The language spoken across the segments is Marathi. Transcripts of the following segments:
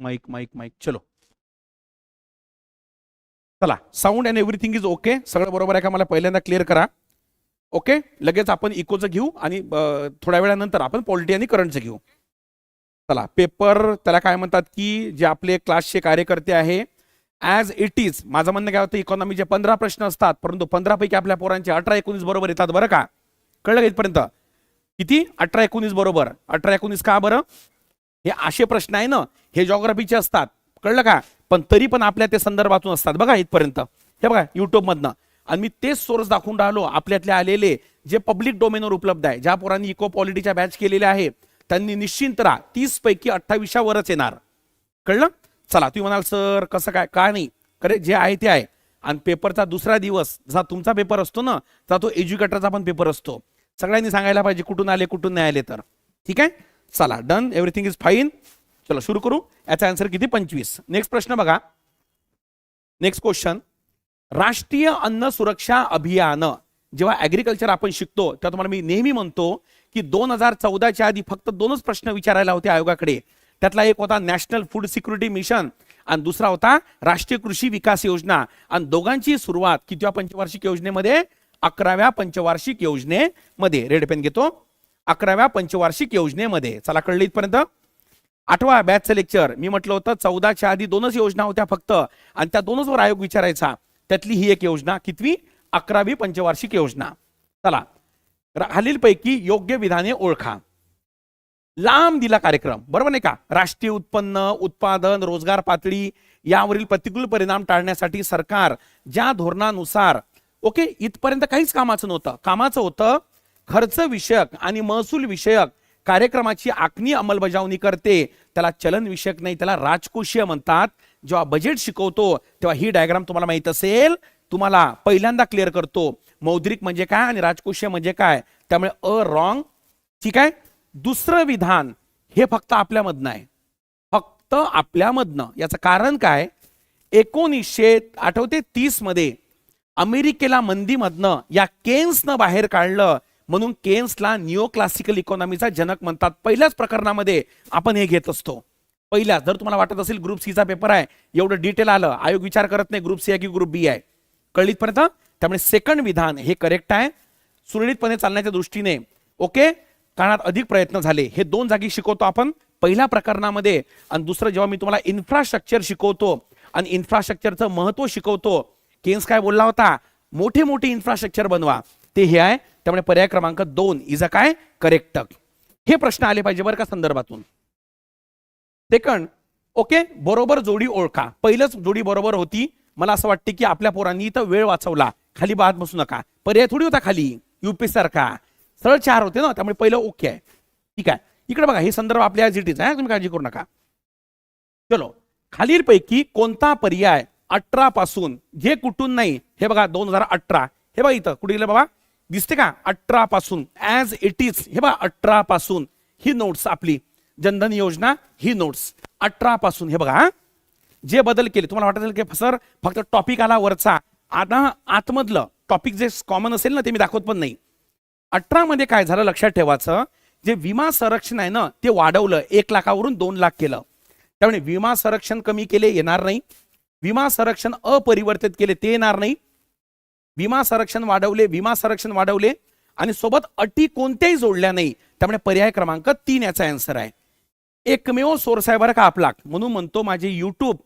माईक माईक माईक चलो. चला. Sound and everything is okay सगळं बरोबर आहे का? मला पहिल्यांदा क्लिअर करा. ओके लगेच आपण इकोचं घेऊ आणि थोड्या वेळानंतर आपण पॉलिटी आणि करंटचं घेऊ. चला. पेपर त्याला काय म्हणतात की जे आपले क्लासचे कार्यकर्ते आहे ॲज इट इज माझं म्हणणं काय होतं इकॉनॉमीचे पंधरा प्रश्न असतात परंतु पंधरापैकी आपल्या पोरांचे अठरा एकोणीस बरोबर येतात बरं का? कळलं का इथपर्यंत? किती? अठरा एकोणीस बरोबर. अठरा एकोणीस का बरं? हे असे प्रश्न आहे ना हे जॉग्राफीचे असतात. कळलं का? पण तरी पण आपल्या ते संदर्भातून असतात. बघा इथपर्यंत. हे बघा युट्यूबमधनं आणि मी तेच सोर्स दाखवून राहिलो आपल्यातले आलेले जे पब्लिक डोमेनवर उपलब्ध आहे ज्या पोरांनी इको पॉलिटीच्या बॅच केलेल्या आहे त्यांनी निश्चिंत राहा. तीस पैकी अठ्ठावीसच्या येणार. कळलं? चला तुम्ही म्हणाल सर कसं काय? काय नाही? खरे जे आहे ते आहे. आणि पेपरचा दुसरा दिवस जसा तुमचा पेपर असतो ना तसा तो एज्युकेटरचा पण पेपर असतो. सगळ्यांनी सांगायला पाहिजे कुठून आले कुठून नाही आले तर. ठीक आहे? चला डन एव्हरीथिंग इज फाईन चलो सुरू करू. याचा आन्सर किती? पंचवीस. नेक्स्ट प्रश्न बघा. नेक्स्ट क्वेश्चन राष्ट्रीय अन्न सुरक्षा अभियान. जेव्हा ऍग्रिकल्चर आपण शिकतो तेव्हा तुम्हाला मी नेहमी म्हणतो की दोन हजार चौदाच्या आधी फक्त दोनच प्रश्न विचारायला होते आयोगाकडे. त्यातला एक होता नॅशनल फूड सिक्युरिटी मिशन आणि दुसरा होता राष्ट्रीय कृषी विकास योजना. आणि दोघांची सुरुवात कितव्या पंचवार्षिक योजनेमध्ये? अकराव्या पंचवार्षिक योजनेमध्ये. रेड पेन घेतो. अकराव्या पंचवार्षिक योजनेमध्ये चला कळलं इथपर्यंत? आठवा बॅचचं लेक्चर मी म्हटलं होतं चौदाच्या आधी दोनच योजना होत्या फक्त. आणि त्या दोनच वर आयोग विचारायचा. त्यातली ही एक योजना कितवी? अकरावी पंचवार्षिक योजना. चला. खालीलपैकी योग्य विधाने ओळखा. लांब दिला कार्यक्रम. बरोबर नाही का? राष्ट्रीय उत्पन्न उत्पादन रोजगार पातळी यावरील प्रतिकूल परिणाम टाळण्यासाठी सरकार ज्या धोरणानुसार ओके इथपर्यंत काहीच कामाचं नव्हतं. कामाचं होतं खर्च विषयक आणि महसूल विषयक कार्यक्रमाची आखणी अंमलबजावणी करते. त्याला चलन विषयक नाही त्याला राजकोषीय म्हणतात. जेव्हा बजेट शिकवतो तेव्हा ही डायग्राम तुम्हाला माहीत असेल. तुम्हाला पहिल्यांदा क्लिअर करतो. मौद्रिक म्हणजे काय आणि राजकोषीय म्हणजे काय? त्यामुळे अ रॉंग ठीक आहे? दुसरं विधान हे फक्त आपल्यामधनं आहे. फक्त आपल्यामधनं. याचं कारण काय? एकोणीसशे आठवते तीसमध्ये अमेरिकेला मंदीमधनं या केन्सनं बाहेर काढलं. म्हणून केन्सला निओ क्लासिकल इकॉनॉमीचा जनक म्हणतात. पहिल्याच प्रकरणामध्ये आपण हे घेत असतो. पहिल्या जर तुम्हाला वाटत असेल ग्रुप सीचा पेपर आहे एवढं डिटेल आलं आयोग विचार करत नाही ग्रुप सी आहे की ग्रुप बी आहे. कळलीतपर्यंत त्यामुळे सेकंड विधान हे करेक्ट आहे. सुरळीतपणे चालण्याच्या दृष्टीने ओके काळात अधिक प्रयत्न झाले. हे दोन जागी शिकवतो आपण. पहिल्या प्रकरणामध्ये आणि दुसरं जेव्हा मी तुम्हाला इन्फ्रास्ट्रक्चर शिकवतो आणि इन्फ्रास्ट्रक्चरचं महत्त्व शिकवतो केन्स काय बोलला होता? मोठे मोठे इन्फ्रास्ट्रक्चर बनवा. ते हे आहे. त्यामुळे पर्याय क्रमांक दोन इज अ काय? करेक्ट हे प्रश्न आले पाहिजे बरं का संदर्भातून. सेकंड ओके बरोबर जोडी ओळखा. पहिलंच जोडी बरोबर होती. मला असं वाटते की आपल्या पोरांनी इथं वेळ वाचवला. खाली बाद बसू नका. पर्याय थोडी होता खाली. युपी सारखा. सरळ चार होते ना त्यामुळे पहिलं ओके आहे. ठीक आहे. इकडे बघा हे संदर्भ आपल्या जिटीच आहे तुम्ही काळजी करू नका. चलो. खालीलपैकी कोणता पर्याय अठरा पासून जे कुठून नाही हे बघा दोन हजार अठरा. हे बघा इथं कुठे गेलं बाबा? दिसते का? अठरा पासून. ऍज इट इज हे बघा अठरा पासून. ही नोट्स आपली. जनधन योजना ही नोट्स अठरा पासून. हे बघा जे बदल केले तुम्हाला वाटत असेल की सर फक्त टॉपिक आला वरचा. आता आतमधलं टॉपिक जे कॉमन असेल ना ते मी दाखवत पण नाही. अठरा मध्ये काय झालं? लक्षात ठेवायचं. जे विमा संरक्षण आहे ना ते वाढवलं. एक लाखावरून दोन लाख केलं. त्यामुळे विमा संरक्षण कमी केले येणार नाही. विमा संरक्षण अपरिवर्तित केले ते येणार नाही. विमा संरक्षण वाढवले विमा संरक्षण वाढवले आणि सोबत अटी कोणत्याही जोडल्या नाही. त्यामुळे पर्याय क्रमांक तीन याचा अँसर आहे. एकमेव सोर्स आहे बरं का आपला. म्हणून म्हणतो माझे युट्यूब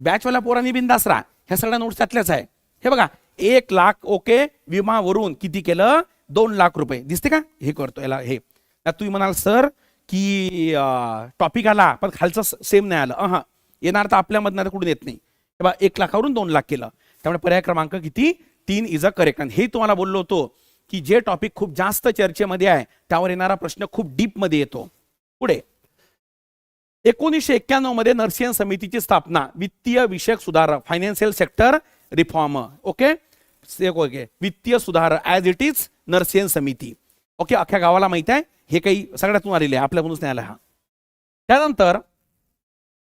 बॅचवाल्या पोरांनी बिंदास राहा. ह्या सगळ्या नोट्स त्यातल्याच आहे. हे बघा एक लाख ओके विमावरून किती केलं? दोन लाख रुपये. दिसते का? हे करतो याला हे. तुम्ही म्हणाल सर की टॉपिक आला पण खालचं सेम नाही आलं. हा येणार तर आपल्यामधनं तर कुठून येत नाही. बघा एक लाखावरून दोन लाख केलं. त्यामुळे पर्याय क्रमांक किती? तीन इज अ करेक्ट आणि हे तुम्हाला बोललो होतो की जे टॉपिक खूप जास्त चर्चेमध्ये आहे त्यावर येणारा प्रश्न खूप डीपमध्ये येतो. पुढे. एकोणीसशे एक्क्याण्णवमध्ये नर्सियन समितीची स्थापना वित्तीय विषयक सुधारक financial sector reform okay okay वित्तीय सुधार ॲज इट इज नर्सियन समिती. ओके अख्ख्या गावाला माहीत आहे. हे काही सगळ्यातून आलेले आहे. आपल्याकडूनच नाही आला हा. त्यानंतर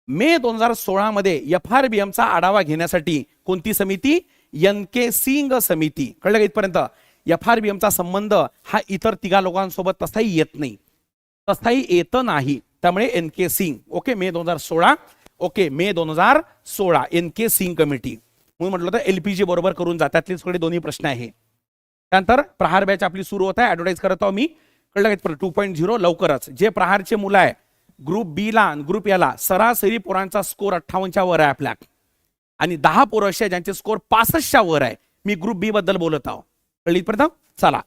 मे दोन हजार सोळा मध्ये एफ आर बी एमचा आढावा घेण्यासाठी कोणती समिती? एन के सिंग समिती कळलं का इथपर्यंत? एफ आर बी एमचा संबंध हा इतर तिघा लोकांसोबत तसाही येत नाही. तसाही येत नाही. त्यामुळे N K Singh okay May दोन हजार सोळा. ओके मे दोन हजार सोळा. एन के सिंग कमिटी म्हणून म्हटलं तर एलपीजी बरोबर करून जा. त्यातले सगळे दोन्ही प्रश्न आहे. त्यानंतर प्रहार बॅच आपली सुरू होत आहे. ऍडव्हर्टाईज करत आहोत मी. कळलं का टू पॉईंट झिरो लवकरच. जे प्रहारचे मुलं आहे ग्रुप बी ला ग्रुप याला सरासरी पोरांचा स्कोर अठ्ठावन्नच्या वर आहे आपल्या. आणि दहा पोरं असे आहे ज्यांचे स्कोर पासष्टच्या वर आहे. मी ग्रुप बी बद्दल बोलत आहो. कळली प्रथम? चला.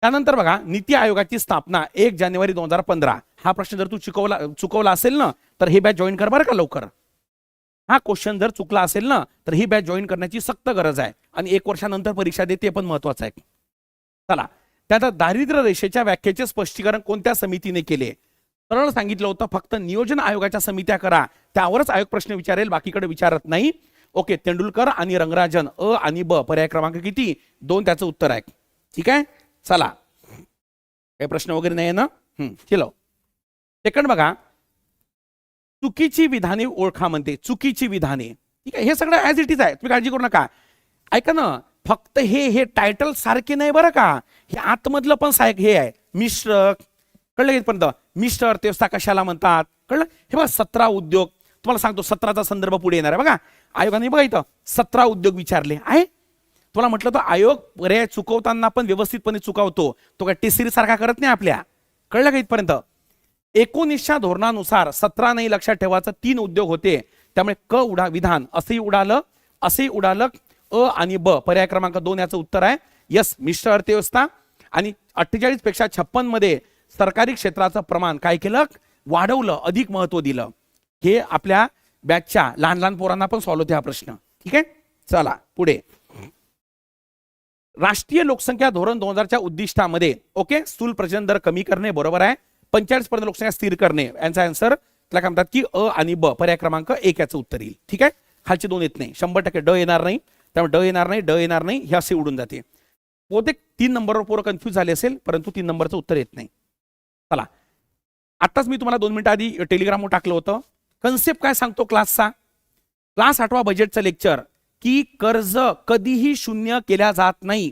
त्यानंतर बघा नीती आयोगाची स्थापना एक जानेवारी दोन हजार पंधरा. हा प्रश्न जर तू चुकवला चुकवला असेल ना तर हे बॅच जॉईन कर बरं का लवकर. हा क्वेश्चन जर चुकला असेल ना तर ही बॅच जॉईन करण्याची सक्त गरज आहे. आणि एक वर्षानंतर परीक्षा देते पण महत्वाचं आहे. चला. त्यात दारिद्र्य रेषेच्या व्याख्येचे स्पष्टीकरण कोणत्या समितीने केले? सरळ सांगितलं होतं फक्त नियोजन आयोगाच्या समित्या करा. त्यावरच आयोग प्रश्न विचारेल बाकीकडे विचारत नाही. ओके तेंडुलकर आणि रंगराजन अ आणि ब पर्याय क्रमांक किती? दोन त्याचं उत्तर आहे. ठीक आहे? चला. काही प्रश्न वगैरे नाही आहे ना चलो सेकंड बघा. चुकीची विधाने ओळखा म्हणते. चुकीची विधाने. ठीक आहे? हे सगळं ऍज इट इज आहे. तुम्ही काळजी करू नका. ऐका ना. फक्त हे हे टायटल सारखे नाही बरं का? हे आतमधलं पण साहेब हे आहे. मिश्र कळलं इथपर्यंत? मिस्टर तेवस्ता कशाला म्हणतात? कळलं? हे बघ सतरा उद्योग. तुम्हाला सांगतो सतराचा संदर्भ पुढे येणार आहे. बघा आयोगाने बघा इथं सतरा उद्योग विचारले आहे. तुला म्हटलं तर आयोग पर्याय चुकवताना पण व्यवस्थितपणे चुकवतो. तो काय टिसिरी सारखा करत नाही आपल्या. कळलं का इथपर्यंत? एकोणीसच्या धोरणानुसार सतरा नाही लक्षात ठेवायचं तीन उद्योग होते. त्यामुळे क उडा विधान असंही उडालं असंही उडालं अ आणि ब. पर्याय क्रमांक दोन याचं उत्तर आहे. यस मिश्र अर्थव्यवस्था. आणि अठ्ठेचाळीसपेक्षा छप्पनमध्ये सरकारी क्षेत्राचं प्रमाण काय केलं? वाढवलं अधिक महत्त्व दिलं. हे आपल्या बॅचच्या लहान लहान पोरांना पण सॉल्व्ह होते हा प्रश्न. ठीक आहे? चला पुढे. राष्ट्रीय लोकसंख्या धोरण दोन हजारच्या उद्दिष्टामध्ये ओके? स्थूल प्रजनन दर कमी करणे बरोबर आहे. पंचेचाळीस पर्यंत लोकसंख्या स्थिर करणे. यांचा आन्सर त्याला काय म्हणतात की अ आणि ब पर्याय क्रमांक एक याचं उत्तर येईल. ठीक आहे? खालचे दोन येत नाही. शंभर टक्के ड येणार नाही. त्यामुळे ड येणार नाही ड येणार नाही हे असे उडून जाते. बहुतेक तीन नंबरवर पोरं कन्फ्यूज झाले असेल परंतु तीन नंबरचं उत्तर येत नाही. चला. आत्ताच मी तुम्हाला दोन मिनिटं आधी टेलिग्रामवर टाकलं होतं. कन्सेप्ट काय सांगतो क्लासचा? क्लास आठवा बजेटचं लेक्चर की कर्ज कधीही शून्य केल्या जात नाही.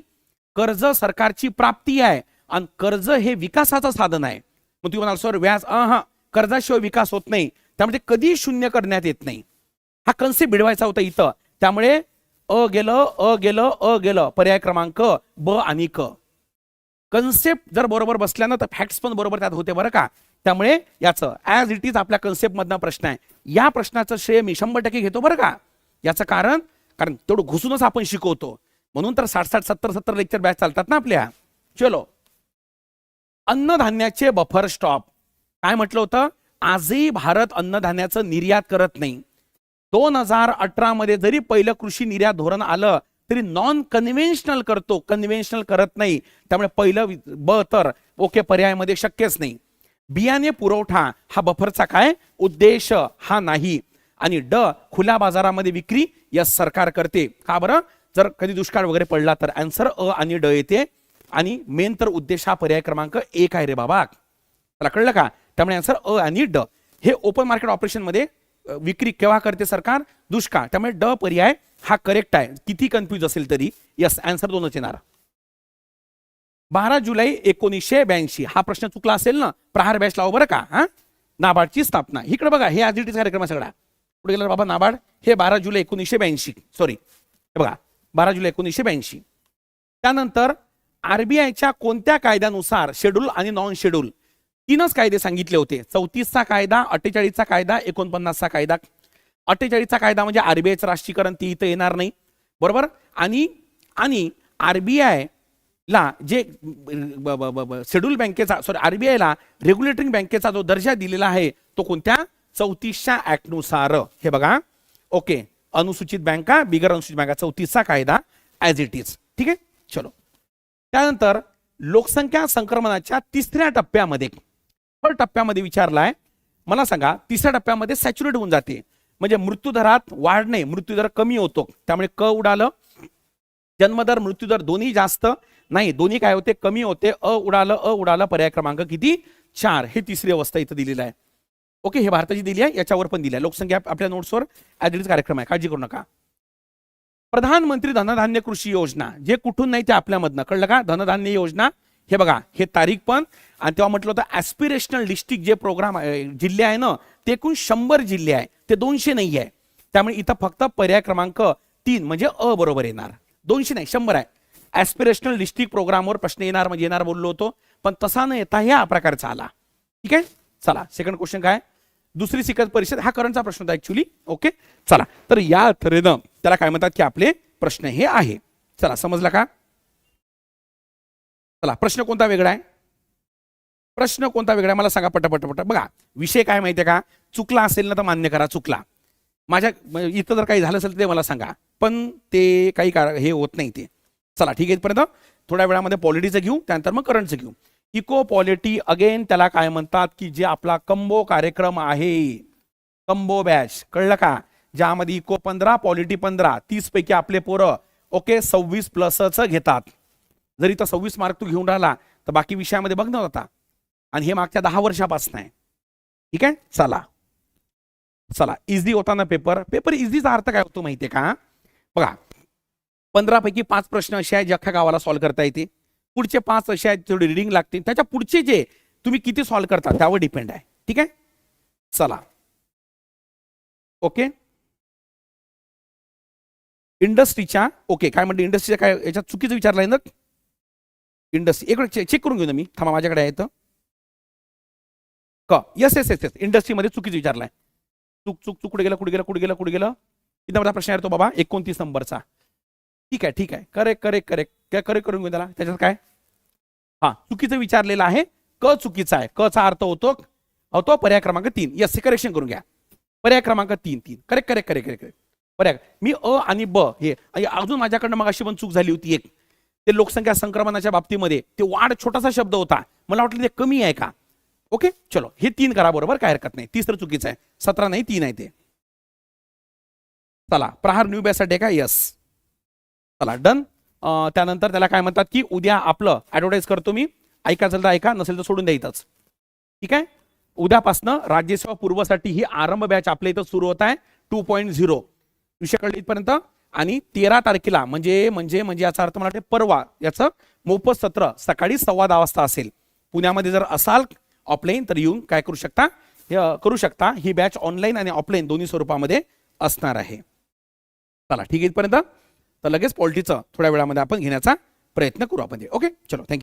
कर्ज सरकारची प्राप्ती आहे आणि कर्ज हे विकासाचं साधन आहे. मग तुम्ही म्हणाल सर व्याज हा कर्जाशिवाय विकास होत नाही. त्यामुळे ते कधी शून्य करण्यात येत नाही. हा कन्सेप्ट भिडवायचा होता इथं. त्यामुळे अ गेलं अ गेलं अ गेलं. पर्याय क्रमांक ब आणि क. कन्सेप्ट जर बरोबर बसल्या ना तर फॅक्ट्स पण बरोबर त्यात होते बरं का? त्यामुळे याचं ऍज इट इज आपल्या कन्सेप्टमधला प्रश्न आहे. या प्रश्नाचं श्रेय मी शंभर टक्के घेतो बरं का? याचं कारण कारण तेवढं घुसूनच आपण शिकवतो. म्हणून तर साठ साठ सत्तर सत्तर लेक्चर बॅच चालतात ना आपल्या. चलो. अन्नधान्याचे बफर स्टॉप काय म्हटलं होतं? आजही भारत अन्नधान्याचं निर्यात करत नाही. दोन हजार अठरा मध्ये जरी पहिलं कृषी निर्यात धोरण आलं तरी नॉन कन्व्हेन्शनल करतो कन्व्हेन्शनल करत नाही. त्यामुळे पहिलं ब तर ओके पर्यायामध्ये शक्यच नाही. बियाणे पुरवठा हा बफरचा काय उद्देश? हा नाही. आणि ड खुल्या बाजारामध्ये विक्री या सरकार करते. का बरं? जर कधी दुष्काळ वगैरे पडला तर आन्सर अ आणि ड येते. आणि मेन तर उद्देश हा पर्याय क्रमांक एक आहे रे बाबा. त्याला कळलं का? त्यामुळे आन्सर अ आणि ड. हे ओपन मार्केट ऑपरेशनमध्ये विक्री केव्हा करते सरकार? दुष्काळ. त्यामुळे ड पर्याय हा करेक्ट आहे. किती कन्फ्यूज असेल तरी यस आन्सर दोनच येणार. बारा जुलै एकोणीसशे ब्याऐंशी. हा प्रश्न चुकला असेल ना प्रहार बॅच लावा बरं का हा? नाबार्डची स्थापना. इकडे बघा हे आजिटीचा कार्यक्रम आहे सगळा. कुठे गेला बाबा नाबार्ड हे बारा जुलै एकोणीसशे ब्याऐंशी. सॉरी हे बघा बारा जुलै एकोणीसशे ब्याऐंशी. त्यानंतर आरबीआयच्या कोणत्या कायद्यानुसार शेड्यूल आणि नॉन शेड्यूल तीनच कायदे सांगितले होते. चौतीसचा कायदा अठ्ठेचाळीसचा कायदा एकोणपन्नासचा कायदा. अठ्ठेचाळीसचा कायदा म्हणजे आरबीआयचं राष्ट्रीयकरण ती इथं येणार नाही. बरोबर? आणि आणि आरबीआय ला जे शेड्यूल बँकेचा सॉरी आरबीआयला रेग्युलेटरिंग बँकेचा जो दर्जा दिलेला आहे तो कोणत्या? चौतीसच्या ऍक्टनुसार हे बघा. ओके अनुसूचित बँका बिगर अनुसूचित बँका चौतीसचा कायदा ऍज इट इज ठीक आहे? चलो. त्यानंतर लोकसंख्या संक्रमणाच्या तिसऱ्या टप्प्यामध्ये. थर्ड टप्प्यामध्ये विचारलाय. मला सांगा तिसऱ्या टप्प्यामध्ये सॅच्युरेट होऊन जाते. म्हणजे मृत्यूदरात वाढ नाही मृत्यूदर कमी होतो. त्यामुळे क उडालं. जन्मदर मृत्यूदर दोन्ही जास्त. नाही दोन्ही काय होते? कमी होते. अ उडालं अ उडालं. पर्याय क्रमांक किती? चार. हे तिसरी अवस्था इथं दिलेलं आहे. ओके हे भारताची दिली आहे. याच्यावर पण दिली आहे. लोकसंख्या आपल्या नोट्सवर ऍज कार्यक्रम आहे. काळजी करू नका. प्रधानमंत्री धनधान्य कृषी योजना. जे कुठून नाही ते आपल्यामधनं. कळलं का? धनधान्य योजना. हे बघा हे तारीख पण. आणि तेव्हा म्हटलं होतं ऍस्पिरेशनल डिस्ट्रिक्ट जे प्रोग्राम जिल्हे आहे ना ते एकूण शंभर जिल्हे आहे. ते दोनशे नाही आहे. त्यामुळे इथं फक्त पर्याय क्रमांक तीन म्हणजे अ बरोबर येणार. दोनशे नाही शंभर आहे. ऍस्पिरेशनल डिस्ट्रिक्ट प्रोग्रामवर प्रश्न येणार म्हणजे येणार बोललो होतो. पण तसा न येता ह्या प्रकारचा आला. ठीक आहे? चला सेकंड क्वेश्चन काय? दुसरी शिखर परिषद हा करंटचा प्रश्न होता ऍक्च्युली ओके चला तर या तऱ्हेनं त्याला काय म्हणतात की आपले प्रश्न हे आहे. चला समजला का? चला प्रश्न कोणता वेगळा आहे? प्रश्न कोणता वेगळा आहे? मला सांगा पटापट पट बघा विषय काय माहितीये का? चुकला असेल ना तर मान्य करा चुकला. माझ्या इथं जर काही झालं असेल तर ते मला सांगा. पण ते काही कार हे होत नाही ते. चला ठीक आहे इथपर्यंत. थोड्या वेळामध्ये पॉलिटीचं घेऊ त्यानंतर मग करंटचं घेऊ. इको पॉलिटी अगेन त्याला काय म्हणतात की जे आपला कंबो कार्यक्रम आहे. कंबो बॅच कळलं का? ज्यामध्ये इको पंधरा पॉलिटी पंधरा तीस पैकी आपले पोरं ओके सव्वीस प्लसच घेतात. जरी तर सव्वीस मार्क तू घेऊन राहिला तर बाकी विषयामध्ये बघ होता आणि हे मागच्या दहा वर्षापासून आहे. ठीक आहे? चला. चला इझी होता ना पेपर पेपर इझीचा अर्थ काय होतो माहितीये का? बघा पंधरापैकी पाच प्रश्न असे आहेत जे अख्ख्या गावाला सॉल्व्ह करता येते पुढचे पाच असे आहेत थोडी रिडिंग लागते त्याच्या पुढचे जे तुम्ही किती सॉल्व्ह करता त्यावर डिपेंड आहे. ठीक आहे? चला. ओके इंडस्ट्रीच्या ओके काय म्हणते? इंडस्ट्रीच्या काय याच्यात चुकीचं विचारलंय ना? इंडस्ट्री एक चेक करून घेऊ ना मी. थांबा माझ्याकडे आहे तर. क येस येस येस येस इंडस्ट्रीमध्ये चुकीचं विचारलाय चूक चूक चूक कुठे गेलं कुठे गेलं कुठे गेलं कुठे गेलं? इथं माझा प्रश्न आहे तो बाबा? एकोणतीस नंबरचा. ठीक आहे ठीक आहे. करेक्ट करेक्ट करेक्ट काय करेक्ट करून घेऊ त्याला? त्याच्यात काय? हा चुकीचं विचारलेलं आहे. क चुकीचा आहे. क चा अर्थ होतो होतो पर्याय क्रमांक तीन. यस करेक्शन करून घ्या. पर्याय क्रमांक तीन तीन. Correct correct correct correct correct पर्याय. मी अ आणि ब हे अजून माझ्याकडनं मग अशी पण चूक झाली होती एक. ते लोकसंख्या संक्रमणाच्या बाबतीमध्ये ते वाढ छोटासा शब्द होता. मला वाटलं ते कमी आहे का? ओके चलो. हे तीन करा बरोबर काय हरकत नाही. तिसरं चुकीचं आहे. सतरा नाही तीन आहे ते. चला. प्रहार न्यू बॅसाठी का? यस चला डन त्यानंतर त्याला काय म्हणतात की उद्या आपलं ऍडव्हर्टाईज करतो मी. ऐका असेल तर ऐका नसेल तर सोडून द्यायचंच ठीक आहे? उद्यापासनं राज्यसेवा पूर्वसाठी ही आरंभ बॅच आपल्या इथं सुरू होत आहे. टू पॉईंट झिरो विषय कळले इथपर्यंत? आणि तेरा तारखेला म्हणजे म्हणजे म्हणजे याचा अर्थ मला वाटते परवा याचं मोफत सत्र सकाळी सव्वा दहा वाजता असेल. पुण्यामध्ये जर असाल ऑफलाईन तर येऊन काय करू शकता? करू शकता. ही बॅच ऑनलाईन आणि ऑफलाईन दोन्ही स्वरूपामध्ये असणार आहे. चला ठीक आहे इथपर्यंत. तर लगेच पोल्ट्रीचं थोड्या वेळामध्ये आपण घेण्याचा प्रयत्न करू आपण ओके चलो थँक्यू